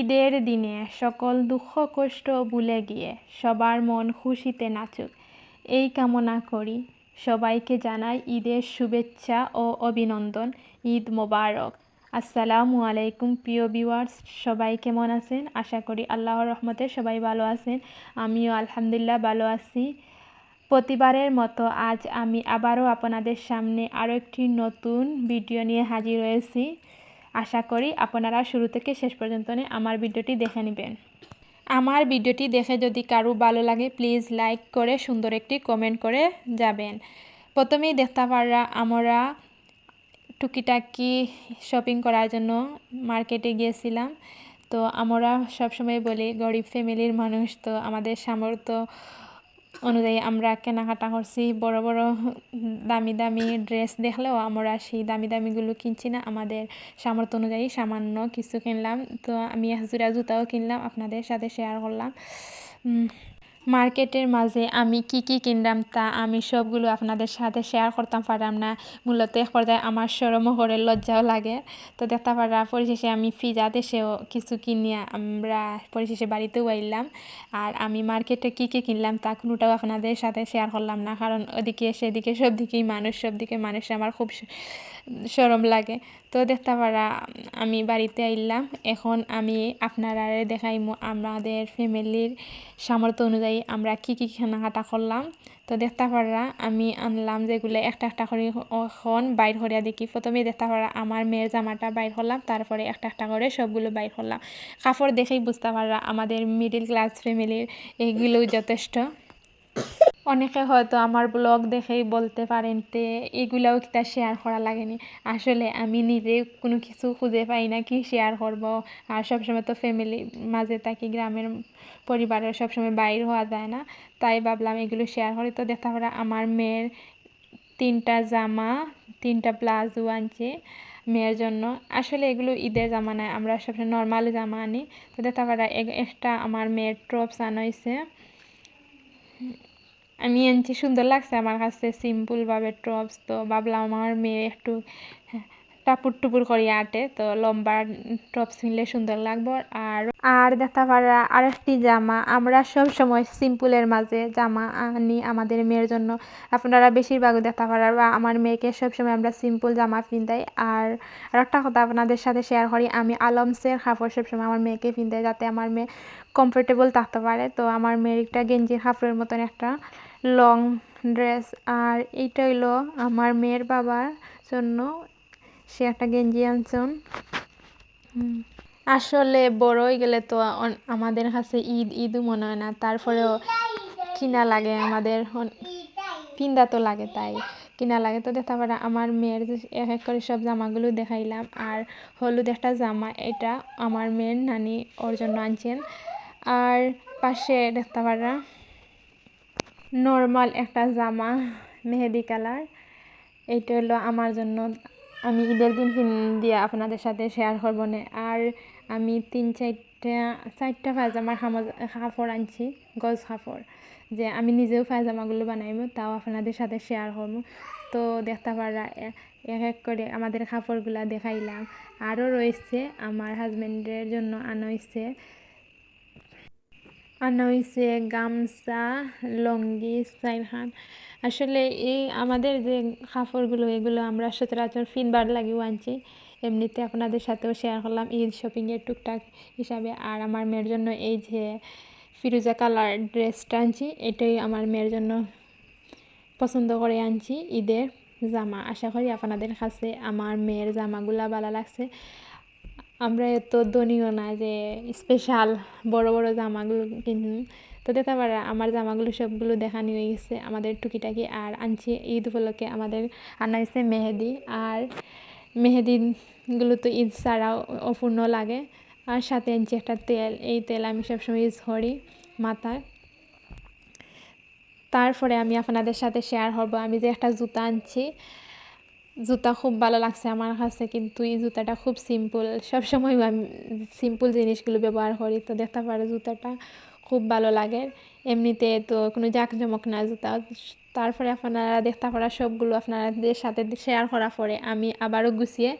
ঈদের দিনে সকল দুঃখ কষ্ট ভুলে গিয়ে সবার মন খুশিতে নাচুক। এই কামনা করি। সবাইকে জানাই ঈদের শুভেচ্ছা ও অভিনন্দন। ঈদ মোবারক। আসসালামু আলাইকুম প্রিয় ভিউয়ার্স, সবাই কেমন আছেন? আশা করি আল্লাহর রহমতে সবাই ভালো আছেন। আমিও আলহামদুলিল্লাহ ভালো আছি। প্রতিবারের মতো আজ আমি আবারও আপনাদের সামনে আরও একটি নতুন ভিডিও নিয়ে হাজির হয়েছি। আশা করি আপনারা শুরু থেকে শেষ পর্যন্ত আমার ভিডিওটি দেখে নেবেন। আমার ভিডিওটি দেখে যদি কারও ভালো লাগে প্লিজ লাইক করে সুন্দর একটি কমেন্ট করে যাবেন। প্রথমেই দেখতে পাররা, আমরা টুকিটাকি শপিং করার জন্য মার্কেটে গিয়েছিলাম। তো আমরা সবসময় বলি, গরিব ফ্যামিলির মানুষ, তো আমাদের সামর্থ্য অনুযায়ী আমরা কেনাকাটা করছি। বড় বড়, দামি দামি ড্রেস দেখলেও আমরা সেই দামি, দামিগুলো কিনছি না। আমাদের সামর্থ্য অনুযায়ী সামান্য কিছু কিনলাম। তো আমি হাজুরা জুতাও কিনলাম, আপনাদের সাথে শেয়ার করলাম। মার্কেটের মাঝে আমি কি কি কিনলাম তা আমি সবগুলো আপনাদের সাথে শেয়ার করতাম, পারলাম না। মূলত এক পর্যায়ে আমার সরমও করে লজ্জাও লাগে। তো দেখতে পারা পরিশেষে আমি ফ্রিজা দেশেও কিছু কিনিয়া আমরা পরিশেষে বাড়িতেও আইলাম। আর আমি মার্কেটে কি কি কিনলাম তা কোনোটাও আপনাদের সাথে শেয়ার করলাম না। কারণ ওদিকে সেদিকে সব দিকেই মানুষ সব দিকে মানুষ আমার খুব সরম লাগে। তো দেখতে পারা, আমি বাড়িতে আইলাম। এখন আমি আপনারা দেখাইমো আমাদের ফ্যামিলির সামর্থ্য অনুযায়ী আমরা কি কী কেনাকাটা করলাম। তো দেখতে পারা, আমি আনলাম যেগুলো একটা একটা করে এখন বাইর করিয়া দেখি। প্রথমে দেখতে পারা, আমার মেয়ের জামাটা বাইর করলাম, তারপরে একটা একটা করে সবগুলো বাইর করলাম। কাপড় দেখেই বুঝতে পারা, আমাদের মিডিল ক্লাস ফ্যামিলির এইগুলোই যথেষ্ট। অনেকে হয়তো আমার ব্লগ দেখেই বলতে পারেন তে এগুলাও কিতা শেয়ার করা লাগেনি। আসলে আমি নিজে কোনো কিছু খুঁজে পাই না কি শেয়ার করব। আর সবসময় তো ফ্যামিলি মাঝে থাকি, গ্রামের পরিবারের সবসময় বাইর হওয়া যায় না। তাই ভাবলাম এগুলো শেয়ার করি। তো দেখা পড়া আমার মেয়ের তিনটা জামা, তিনটা প্লাজো আনছে মেয়ের জন্য। আসলে এগুলো ঈদের জামা নয়, আমরা সবসময় নর্মাল জামা আনি। তো দেখা পড়া একটা আমার মেয়ের ট্রপস আনা হয়েছে আমি আনছি সুন্দর লাগছে আমার কাছে সিম্পলভাবে টপস তো ভাবলাম আমার মেয়ে একটু টাপুর টুপুর করি আটে, তো লম্বা টপস কিনলে সুন্দর লাগবো। আর আর দেখা পারা আরেকটি জামা, আমরা সব সময় সিম্পলের মাঝে জামা আনি আমাদের মেয়ের জন্য। আপনারা বেশিরভাগ দেখা পারার বা আমার মেয়েকে সবসময় আমরা সিম্পল জামা পিন্দাই আর আরেকটা কথা আপনাদের সাথে শেয়ার করি, আমি আলমসের কাপড় সবসময় আমার মেয়েকে পিন্দাই যাতে আমার মেয়ে কমফোর্টেবল থাকতে পারে। তো আমার মেয়ের একটা গেঞ্জির কাপড়ের মতন একটা লং ড্রেস আর এইটা হইল আমার মেয়ের বাবার জন্য। সে একটা গেঞ্জি আনছেন। আসলে বড় হয়ে গেলে তো আমাদের কাছে ঈদ, ঈদও মনে হয় না। তারপরেও কিনা লাগে আমাদের। পিন্দা তো লাগে তাই। কিনা লাগে তো দেখা পারে। আমার মেয়ের এক এক করে সব জামাগুলো দেখাইলাম। আর হলুদ একটা জামা, এটা আমার মেয়ের নানি ওর জন্য আনছেন। আর পাশে দেখতে পারা নর্মাল একটা জামা, মেহেদি কালার। এইটা হলো আমার জন্য। আমি ঈদের দিন দিয়ে আপনাদের সাথে শেয়ার করব না। আর আমি তিন চারটা চারটা পায়জামার কাপড় আনছি গজ কাপড় যে আমি নিজেও পায়জামাগুলো বানাইব, তাও আপনাদের সাথে শেয়ার করব। তো দেখতে পারা এক এক করে আমাদের কাপড়গুলা দেখাইলাম। আরও রয়েছে, আমার হাজব্যান্ডের জন্য আনা হয়েছে আনা হয়েছে গামছা, লঙ্গি, সাইরহান। আসলে এই আমাদের যে কাপড়গুলো, এগুলো আমরা সচরাচর ফিনবার লাগিও আনছি। এমনিতে আপনাদের সাথেও শেয়ার করলাম ঈদ শপিংয়ের টুকটাক হিসাবে। আর আমার মেয়ের জন্য এই যে ফিরোজা কালার ড্রেসটা আনছি, এটাই আমার মেয়ের জন্য পছন্দ করে আনছি ঈদের জামা। আশা করি আপনাদের কাছে আমার মেয়ের জামাগুলা ভালো লাগছে। আমরা এত ধনীয় না যে স্পেশাল বড় বড় জামাগুলো কিন তো দেখতে পারা আমার জামাগুলো সবগুলো দেখানি হয়ে গেছে আমাদের টুকিটাকি আর আনছি ঈদ উপলক্ষে আমাদের আনা হয়েছে মেহেদি। আর মেহেদিগুলো তো ঈদ ছাড়াও অপূর্ণ লাগে। আর সাথে আনছি একটা তেল, এই তেল আমি সবসময় ইউজ করি মাথায়। তারপরে আমি আপনাদের সাথে শেয়ার হব, আমি যে একটা জুতা আনছি জুতা খুব ভালো লাগছে আমার কাছে, কিন্তু এই জুতাটা খুব সিম্পল সবসময় আমি সিম্পল জিনিসগুলো ব্যবহার করি, তো দেখতে পারো জুতাটা খুব ভালো লাগে। এমনিতে তো কোনো জাঁকজমক না জুতা। তারপরে আপনারা দেখতে পারা সবগুলো আপনাদের সাথে শেয়ার করা পরে আমি আবারও গুছিয়ে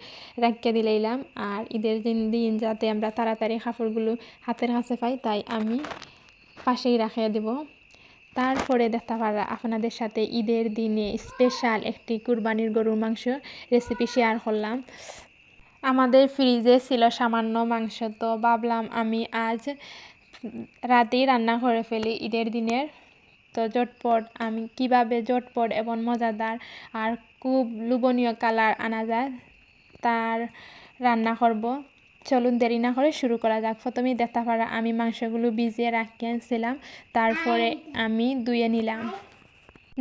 রাখিয়ে দিলাম। আর ঈদের দিন দিন যাতে আমরা তাড়াতাড়ি কাপড়গুলো হাতের কাছে পাই, তাই আমি পাশেই রাখিয়ে দেব। তারপরে দেখতে পারা আপনাদের সাথে ঈদের দিনে স্পেশাল একটি কুরবানির গরুর মাংস রেসিপি শেয়ার করলাম। আমাদের ফ্রিজে ছিল সামান্য মাংস, তো ভাবলাম আমি আজ রাতেই রান্না করে ফেলি ঈদের দিনের। তো জটপট, আমি কীভাবে জটপট এবং মজাদার আর খুব লোভনীয় কালার আনা যায় তার রান্না করব। চলুন দেরি না করে শুরু করা যাক। প্রথমেই দেখতে পারা আমি মাংসগুলো ভিজিয়ে রাখিয়ে রাখিয়েছিলাম, তারপরে আমি ধুয়ে নিলাম।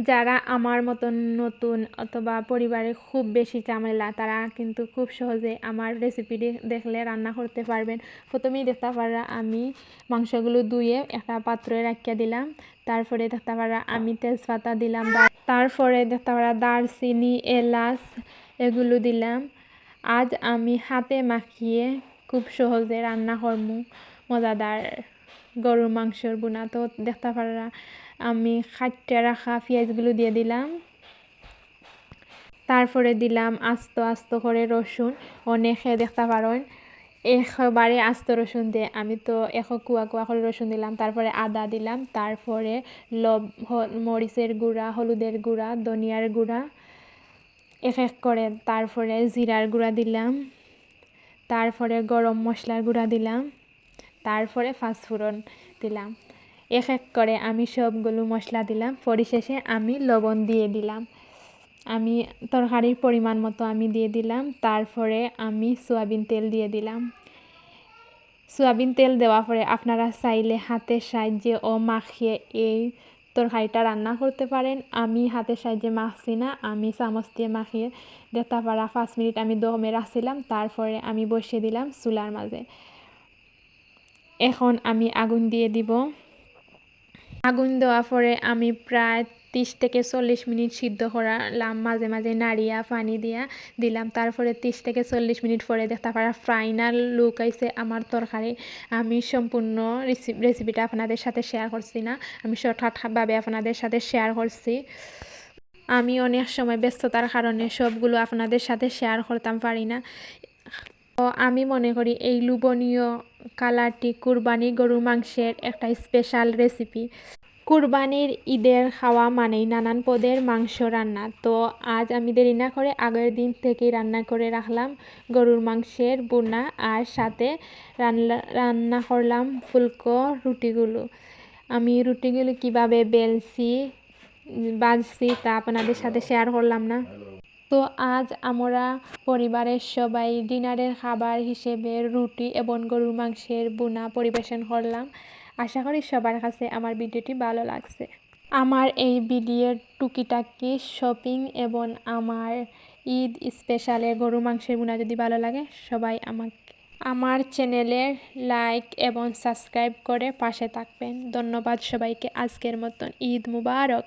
যারা আমার মতন নতুন অথবা পরিবারে খুব বেশি ঝামেলা, তারা কিন্তু খুব সহজে আমার রেসিপিটি দেখলে রান্না করতে পারবেন। প্রথমেই দেখতে পারা আমি মাংসগুলো ধুয়ে একটা পাত্রে রাখিয়ে দিলাম। তারপরে দেখতে পারা আমি তেজপাতা দিলাম তারপরে দেখতে পারা দারচিনি, এলাচ, এগুলো দিলাম। আজ আমি হাতে মাখিয়ে খুব সহজে রান্না করব মজাদার গরুর মাংসর বোনা। তো দেখতে পারা আমি খাটতে রাখা পেঁয়াজগুলো দিয়ে দিলাম। তারপরে দিলাম আস্ত আস্ত করে রসুন অনেকে দেখতে পারেন একবারে আস্ত রসুন দিয়ে। আমি তো এক কুয়া কুয়া করে রসুন দিলাম। তারপরে আদা দিলাম। তারপরে লব মরিচের গুঁড়া, হলুদের গুঁড়া ধনিয়ার গুঁড়া, এক এক করে তারপরে জিরার গুঁড়া দিলাম। তারপরে গরম মশলার গুঁড়া দিলাম, তারপরে ফাঁসফোড়ন দিলাম। এক এক করে আমি সবগুলো মশলা দিলাম, পরিশেষে আমি লবণ দিয়ে দিলাম। আমি তরকারির পরিমাণ মতো আমি দিয়ে দিলাম, তারপরে আমি সোয়াবিন তেল দিয়ে দিলাম। সোয়াবিন তেল দেওয়ার পরে আপনারা চাইলে হাতের সাহায্যে ও মাখিয়ে এই তরকারিটা রান্না করতে পারেন। আমি হাতের সাহায্যে মাখছি না। আমি চামচ দিয়ে মাখিয়ে দেখতে পারা পাঁচ মিনিট আমি দমে রাখছিলাম। তারপরে আমি বসিয়ে দিলাম চুলার মাঝে। এখন আমি আগুন দিয়ে দিব। আগুন দেওয়ার পরে আমি প্রায় তিরিশ থেকে চল্লিশ মিনিট সিদ্ধ করালাম। মাঝে মাঝে নাড়িয়া পানি দিয়া দিলাম। তারপরে তিরিশ থেকে চল্লিশ মিনিট পরে দেখতে পারা ফাইনাল লুক আইছে আমার তরকারি। আমি সম্পূর্ণ রেসিপিটা আপনাদের সাথে শেয়ার করছি না। আমি শর্টকাটভাবে আপনাদের সাথে শেয়ার করছি। আমি অনেক সময় ব্যস্ততার কারণে সবগুলো আপনাদের সাথে শেয়ার করতাম, পারি না। তো আমি মনে করি এই লুবনীয় কালারটি কুরবানি গরু মাংসের একটা স্পেশাল রেসিপি কুরবানির ঈদের খাওয়া মানেই নানান পদের মাংস রান্না। তো আজ আমি দেরি না করে আগের দিন থেকেই রান্না করে রাখলাম গরুর মাংসের বোনা আর সাথে রান্না রান্না করলাম ফুলকো রুটিগুলো। আমি রুটিগুলো কীভাবে বেলছি, বাজছি তা আপনাদের সাথে শেয়ার করলাম না। তো আজ আমরা পরিবারের সবাই ডিনারের খাবার হিসেবে রুটি এবং গরুর মাংসের বোনা পরিবেশন করলাম। আশা করি সবার কাছে আমার ভিডিওটি ভালো লাগছে। আমার এই ভিডিওর টুকিটাকি শপিং এবং আমার ঈদ স্পেশালে গরু মাংসের বোনা যদি ভালো লাগে, সবাই আমাকে, আমার চ্যানেলের লাইক এবং সাবস্ক্রাইব করে পাশে থাকবেন। ধন্যবাদ সবাইকে। আজকের মতন ঈদ মুবারক।